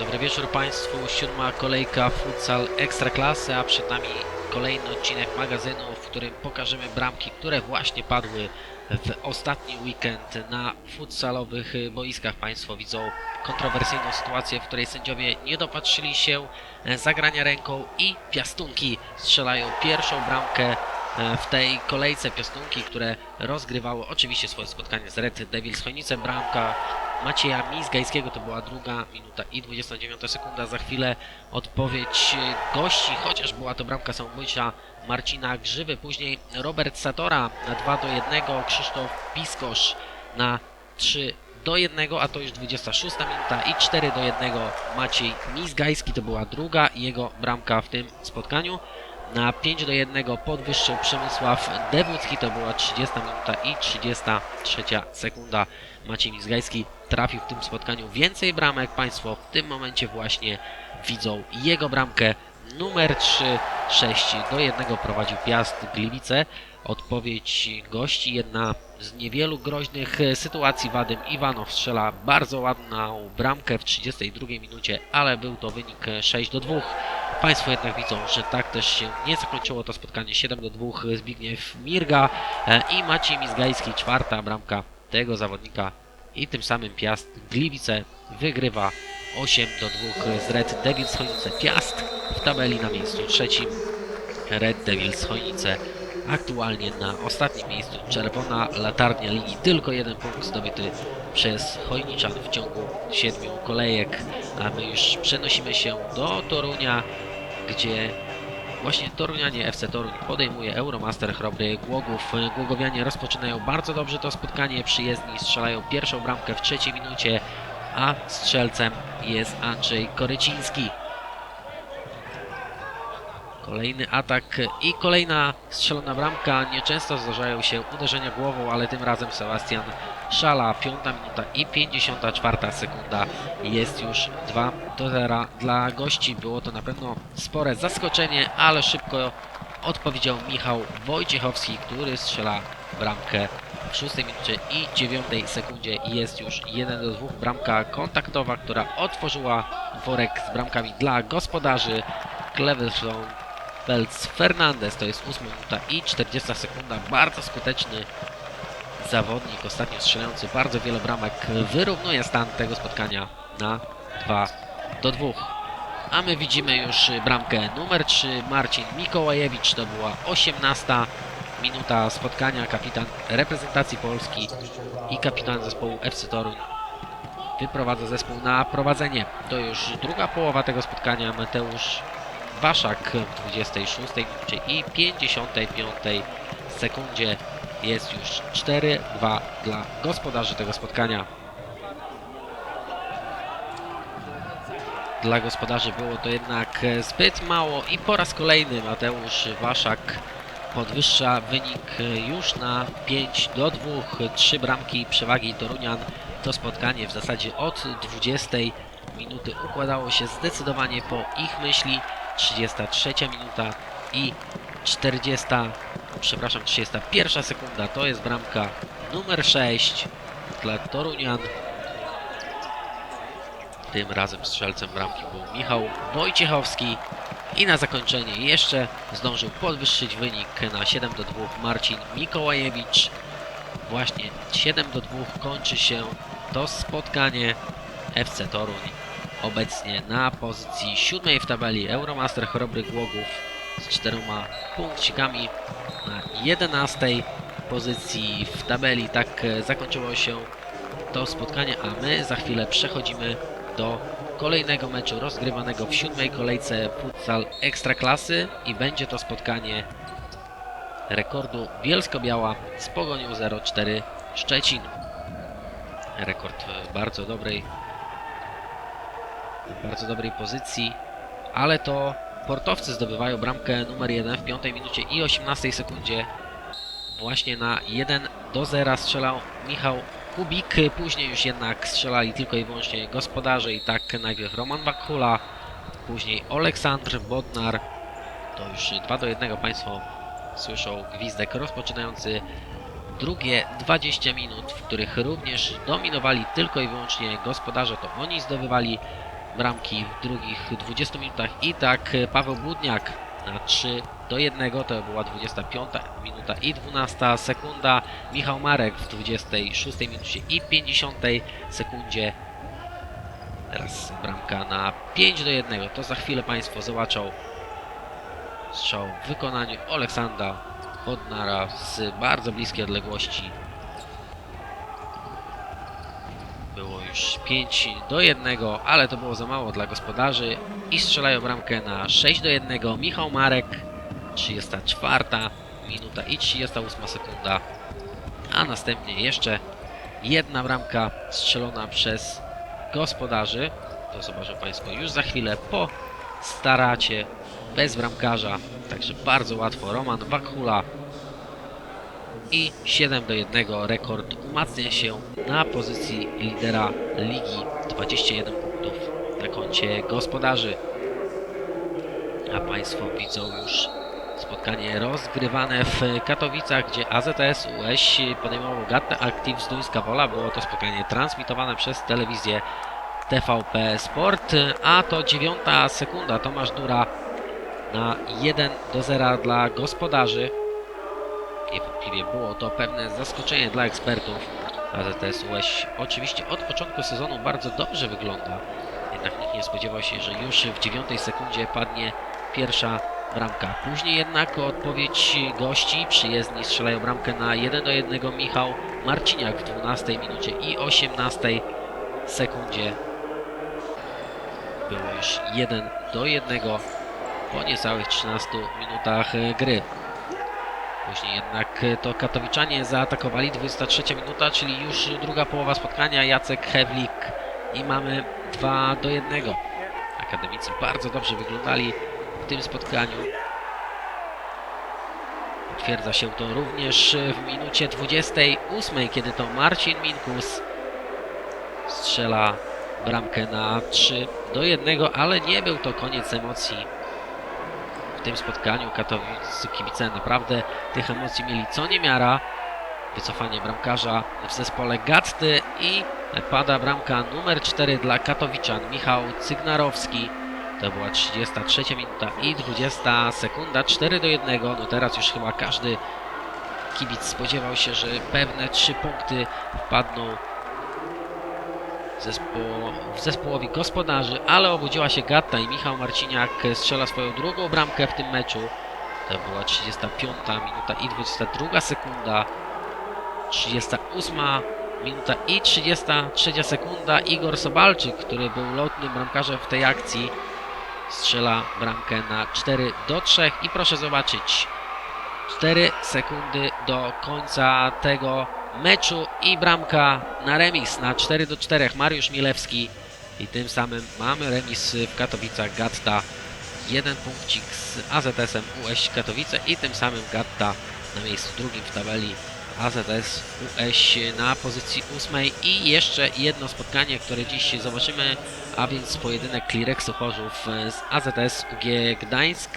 Dobry wieczór Państwu. Siódma kolejka futsal Ekstraklasy, a przed nami kolejny odcinek magazynu, w którym pokażemy bramki, które właśnie padły w ostatni weekend na futsalowych boiskach. Państwo widzą kontrowersyjną sytuację, w której sędziowie nie dopatrzyli się zagrania ręką i piastunki strzelają pierwszą bramkę w tej kolejce piastunki, które rozgrywały oczywiście swoje spotkanie z Red Devils Chojnice. Bramka Macieja Mizgajskiego to była druga minuta i 29 sekunda. Za chwilę odpowiedź gości, chociaż była to bramka samobójcza Marcina Grzywy. Później Robert Satora na 2 do 1, Krzysztof Piskosz na 3 do 1, a to już 26 minuta i 4 do 1 Maciej Mizgajski to była druga jego bramka w tym spotkaniu. Na 5 do 1 podwyższył Przemysław Dewódzki, to była 30 minuta i 33 sekunda. Maciej Mizgajski trafił w tym spotkaniu więcej bramek. Państwo w tym momencie właśnie widzą jego bramkę numer 3, 6 do 1 prowadził Piast Gliwice. Odpowiedź gości, jedna z niewielu groźnych sytuacji. Wadym Iwanow strzela bardzo ładną bramkę w 32 minucie, ale był to wynik e, 6 do 2. Państwo jednak widzą, że tak też się nie zakończyło to spotkanie 7 do 2 Zbigniew Mirga e, i Maciej Mizgajski, czwarta bramka tego zawodnika i tym samym Piast Gliwice wygrywa 8 do 2 z Red Devils Chojnice. Piast w tabeli na miejscu trzecim, Red Devils Chojnice aktualnie na ostatnim miejscu. Czerwona latarnia linii, tylko jeden punkt zdobyty przez Chojniczan w ciągu siedmiu kolejek. A my już przenosimy się do Torunia, gdzie Właśnie Torunianie FC Toruń podejmuje Euromaster Chrobry Głogów. Głogowianie rozpoczynają bardzo dobrze to spotkanie. Przyjezdni strzelają pierwszą bramkę w trzeciej minucie, a strzelcem jest Andrzej Koryciński. Kolejny atak i kolejna strzelona bramka. Nieczęsto zdarzają się uderzenia głową, ale tym razem Sebastian Szala. Piąta minuta i 54 sekunda. Jest już 2 do 0 dla gości. Było to na pewno spore zaskoczenie, ale szybko odpowiedział Michał Wojciechowski, który strzela bramkę w 6 minucie i 9 sekundzie. Jest już 1 do 2 bramka kontaktowa, która otworzyła worek z bramkami dla gospodarzy. Cleverstone Belz Fernandez to jest 8 minuta i 40 sekunda. Bardzo skuteczny zawodnik, ostatnio strzelający bardzo wiele bramek. Wyrównuje stan tego spotkania na 2 do 2. A my widzimy już bramkę numer 3. Marcin Mikołajewicz to była 18 minuta spotkania. Kapitan reprezentacji Polski i kapitan zespołu FC Toruń wyprowadza zespół na prowadzenie. To już druga połowa tego spotkania. Mateusz Waszak w 26 minucie i 55 sekundzie jest już 4-2 dla gospodarzy tego spotkania. Dla gospodarzy było to jednak zbyt mało i po raz kolejny Mateusz Waszak podwyższa wynik już na 5 do 2. Trzy bramki przewagi Torunian. To spotkanie w zasadzie od 20 minuty układało się zdecydowanie po ich myśli. 33 minuta i 40, przepraszam, 31 sekunda. To jest bramka numer 6 dla Torunian. Tym razem strzelcem bramki był Michał Wojciechowski. I na zakończenie jeszcze zdążył podwyższyć wynik na 7 do 2 Marcin Mikołajewicz. Właśnie 7 do 2 kończy się to spotkanie FC Toruń obecnie na pozycji siódmej w tabeli Euromaster Chrobry Głogów z czteroma punkcikami na 11 pozycji w tabeli. Tak e, zakończyło się to spotkanie, a my za chwilę przechodzimy do kolejnego meczu rozgrywanego w siódmej kolejce futsal Ekstraklasy i będzie to spotkanie rekordu Bielsko-Biała z Pogonią 04 Szczecin. Rekord w bardzo dobrej w bardzo dobrej pozycji, ale to portowcy zdobywają bramkę numer 1 w 5 minucie i 18 sekundzie. Właśnie na 1 do 0 strzelał Michał Kubik, później już jednak strzelali tylko i wyłącznie gospodarze i tak najpierw Roman Wakhula, później Aleksandr Bodnar. To już 2 do 1 Państwo słyszą gwizdek rozpoczynający drugie 20 minut, w których również dominowali tylko i wyłącznie gospodarze, to oni zdobywali bramki w drugich 20 minutach. I tak e, Paweł Budniak na 3 do 1 to była 25 minuta i 12 sekunda. Michał Marek w 26 minucie i 50 sekundzie. Teraz bramka na 5 do 1 to za chwilę Państwo zobaczą strzał w wykonaniu Aleksandra Bodnara z bardzo bliskiej odległości było już 5 do 1, ale to było za mało dla gospodarzy i strzelają bramkę na 6 do 1. Michał Marek, 34 minuta i 38 sekunda, a następnie jeszcze jedna bramka strzelona przez gospodarzy. To zobaczą Państwo już za chwilę po staracie bez bramkarza, także bardzo łatwo. Roman Wakhula i 7 do 1 rekord umacnia się na pozycji lidera ligi 21 punktów na koncie gospodarzy. A Państwo widzą już spotkanie rozgrywane w Katowicach gdzie AZS UŚ podejmował Gatta Active z Duńska Wola. Było to spotkanie transmitowane przez telewizję TVP Sport. A to dziewiąta sekunda. Tomasz Dura na 1 do 0 dla gospodarzy Niewątpliwie było to pewne zaskoczenie dla ekspertów. AZS UŚ oczywiście od początku sezonu bardzo dobrze wygląda. Jednak nikt nie spodziewał się, że już w dziewiątej sekundzie padnie pierwsza bramka. Później jednak odpowiedź gości. Przyjezdni strzelają bramkę na 1 do 1 Michał Marciniak w 12 minucie i 18 sekundzie. Było już 1 do 1 po niecałych 13 minutach gry. Później jednak to Katowiczanie zaatakowali 23 minuta, czyli już druga połowa spotkania. Jacek Hewlik i mamy 2 do 1. Akademicy bardzo dobrze wyglądali w tym spotkaniu. Potwierdza się to również w minucie 28, kiedy to Marcin Minkus strzela bramkę na 3 do 1, ale nie był to koniec emocji w tym spotkaniu Katowic kibice naprawdę tych emocji mieli co niemiara. Wycofanie bramkarza w zespole Gatty i pada bramka numer 4 dla Katowiczan. Michał Cygnarowski. To była 33 minuta i 20 sekunda. 4 do 1. No teraz już chyba każdy kibic spodziewał się, że pewne 3 punkty wpadną zespoł, zespołowi gospodarzy, ale obudziła się Gatta i Michał Marciniak strzela swoją drugą bramkę w tym meczu. To była 35 minuta i 22 sekunda. 38 minuta i 33 sekunda. Igor Sobalczyk, który był lotnym bramkarzem w tej akcji, strzela bramkę na 4 do 3 i proszę zobaczyć 4 sekundy do końca tego meczu i bramka na remis na 4 do 4 Mariusz Milewski i tym samym mamy remis w Katowicach Gatta. Jeden punkcik z AZS-em UŚ Katowice i tym samym Gatta na miejscu drugim w tabeli AZS UŚ na pozycji ósmej. I jeszcze jedno spotkanie, które dziś zobaczymy, a więc pojedynek Klireksu Chorzów z AZS UG Gdańsk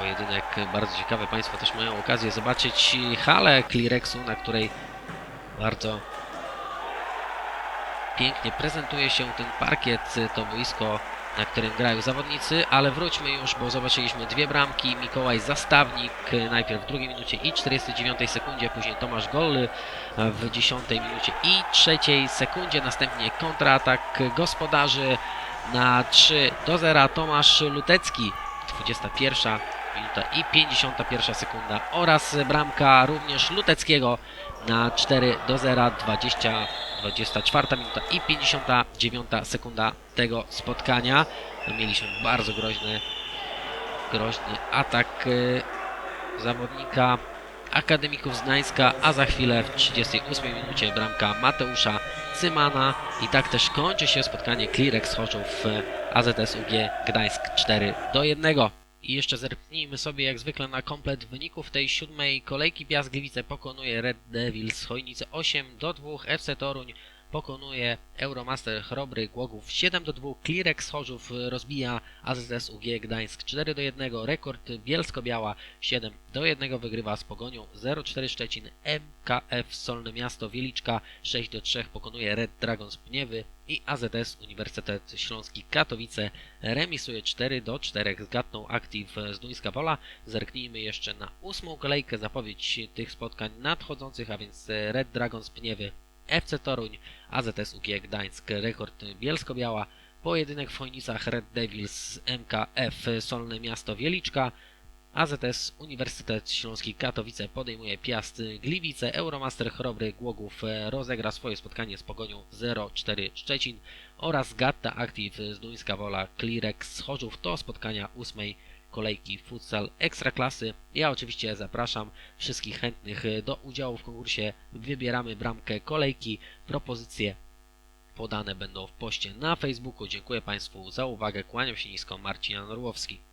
pojedynek bardzo ciekawy. Państwo też mają okazję zobaczyć halę Clearexu, na której bardzo pięknie prezentuje się ten parkiet, to boisko, na którym grają zawodnicy, ale wróćmy już, bo zobaczyliśmy dwie bramki. Mikołaj Zastawnik najpierw w drugiej minucie i 49 sekundzie, później Tomasz Golly w 10 minucie i trzeciej sekundzie, następnie kontratak gospodarzy na 3 do 0 Tomasz Lutecki 21 minuta i 51 sekunda oraz bramka również Luteckiego na 4 do 0 20, 24 minuta i 59 sekunda tego spotkania. Mieliśmy bardzo groźny groźny atak y, zawodnika Akademików z Gdańska, a za chwilę w 38 minucie bramka Mateusza Cymana i tak też kończy się spotkanie Clearex Chorzów AZS UG Gdańsk 4 do 1. I jeszcze zerknijmy sobie jak zwykle na komplet wyników tej siódmej kolejki. Piast Gliwice pokonuje Red Devils Chojnice 8 do 2, FC Toruń pokonuje Euromaster Chrobry Głogów 7 do 2, Klirex Chorzów rozbija AZS UG Gdańsk 4 do 1, rekord Bielsko-Biała 7 do 1 wygrywa z Pogonią 0-4 Szczecin, MKF Solne Miasto Wieliczka 6 do 3 pokonuje Red Dragons Pniewy i AZS Uniwersytet Śląski Katowice. Remisuje 4 do 4 zgadnął Active z Duńska Wola. Zerknijmy jeszcze na ósmą kolejkę, zapowiedź tych spotkań nadchodzących, a więc Red Dragons Pniewy, FC Toruń, AZS UG Gdańsk, rekord Bielsko-Biała, pojedynek w Chojnicach Red Devils, MKF Solne Miasto Wieliczka, AZS Uniwersytet Śląski Katowice podejmuje Piast Gliwice, Euromaster Chrobry Głogów rozegra swoje spotkanie z Pogonią 0-4 Szczecin oraz Gatta Active z Duńska Wola Klirex Chorzów. To spotkania ósmej kolejki futsal ekstraklasy. Ja oczywiście zapraszam wszystkich chętnych do udziału w konkursie. Wybieramy bramkę kolejki. Propozycje podane będą w poście na Facebooku. Dziękuję Państwu za uwagę. Kłaniam się nisko. Marcin Orłowski.